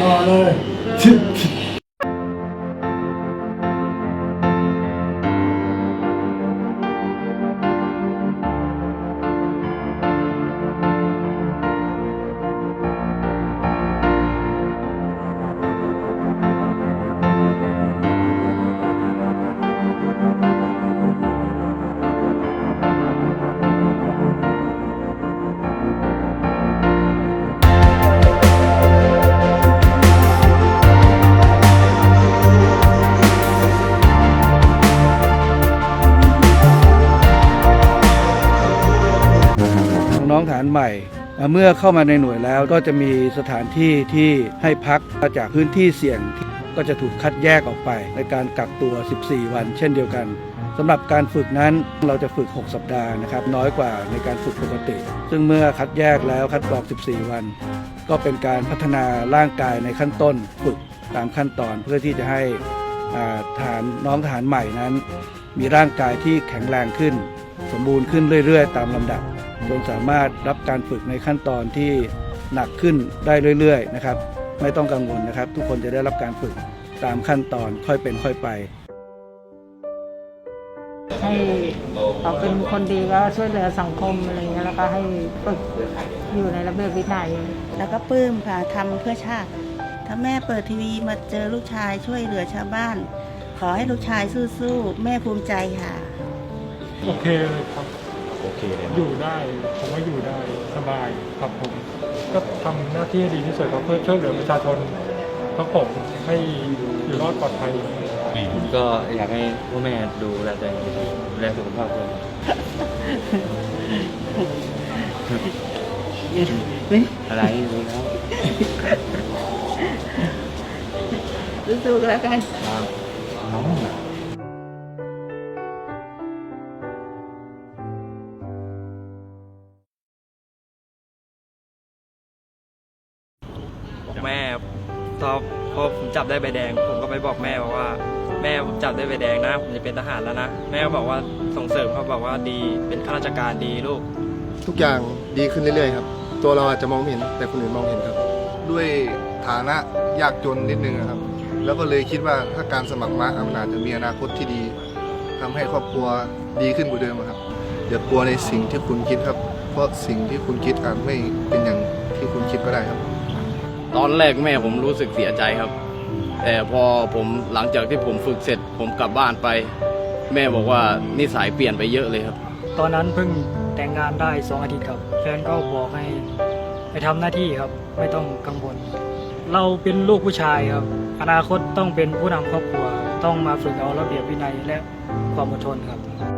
아, 네. 하늘 짚านใหม่ เมื่อเข้ามาในหน่วยแล้วก็จะมีสถานที่ที่ให้พักจากพื้นที่เสี่ยงก็จะถูกคัดแยกออกไป ในการกักตัว 14 วัน เช่นเดียวกันสำหรับการฝึกนั้นเราจะฝึก 6 สัปดาห์นะครับ น้อยกว่าในการฝึกปกติ ซึ่งเมื่อคัดแยกแล้วคัดกรอง 14 วัน ก็เป็นการพัฒนาร่างกายในขั้นต้นฝึกตามขั้นตอนเพื่อที่จะให้ฐานน้องทหารใหม่นั้น มีร่างกายที่แข็งแรงขึ้น สมบูรณ์ขึ้นเรื่อย ๆ ตามลำดับ จนสามารถรับการฝึกในขั้นตอนที่หนักขึ้นได้เรื่อยๆนะครับ ไม่ต้องกังวลนะครับ ทุกคนจะได้รับการฝึกตามขั้นตอนค่อยเป็นค่อยไป ให้เขาเป็นคนดีก็ช่วยเหลือสังคมอะไรเงี้ยแล้วก็ให้ฝึกอยู่ในระเบียบวินัยแล้วก็ปลื้มค่ะทำเพื่อชาติ ถ้าแม่เปิดทีวีมาเจอลูกชายช่วยเหลือชาวบ้าน ขอให้ลูกชายสู้ๆแม่ภูมิใจค่ะ โอเคเลยครับ โอเคเลยอยู่ได้ผมว่าอยู่ได้สบายครับผม ก็ทำหน้าที่ให้ดีที่สุดครับเพื่อช่วยเหลือประชาชนครับผมให้อยู่รอดปลอดภัยก็อยากให้พ่อแม่ดูแลตัวเองดีๆดูแลสุขภาพตัวเองอะไรดูแล้วสู้ๆแล้วกัน ครับน้อง ตอนพอผมจับได้ใบแดง ผมก็ไปบอกแม่บอกว่า แม่ผมจับได้ใบแดงนะ ผมจะเป็นทหารแล้วนะ แม่ก็บอกว่าส่งเสริมเขาบอกว่าดีเป็นข้าราชการดีลูก ทุกอย่างดีขึ้นเรื่อยๆครับ ตัวเราอาจจะมองไม่เห็นแต่คนอื่นมองเห็นครับ ด้วยฐานะยากจนนิดนึงอะครับ แล้วก็เลยคิดว่าถ้าการสมัครมามันอาจจะมีอนาคตที่ดีทำให้ครอบครัวดีขึ้นกว่าเดิมอะครับอย่ากลัวในสิ่งที่คุณคิดครับ เพราะสิ่งที่คุณคิดอาจไม่เป็นอย่างที่คุณคิดก็ได้ครับ ตอนแรกแม่ผมรู้สึกเสียใจครับ แต่พอผมหลังจากที่ผมฝึกเสร็จ ผมกลับบ้านไป แม่บอกว่านิสัยเปลี่ยนไปเยอะเลยครับ ตอนนั้นเพิ่งแต่งงานได้สองอาทิตย์ครับแฟนก็บอกให้ไปทำหน้าที่ครับ ไม่ต้องกังวล เราเป็นลูกผู้ชายครับ อนาคตต้องเป็นผู้นำครอบครัว ต้องมาฝึกเอาระเบียบวินัยและความอดทนครับ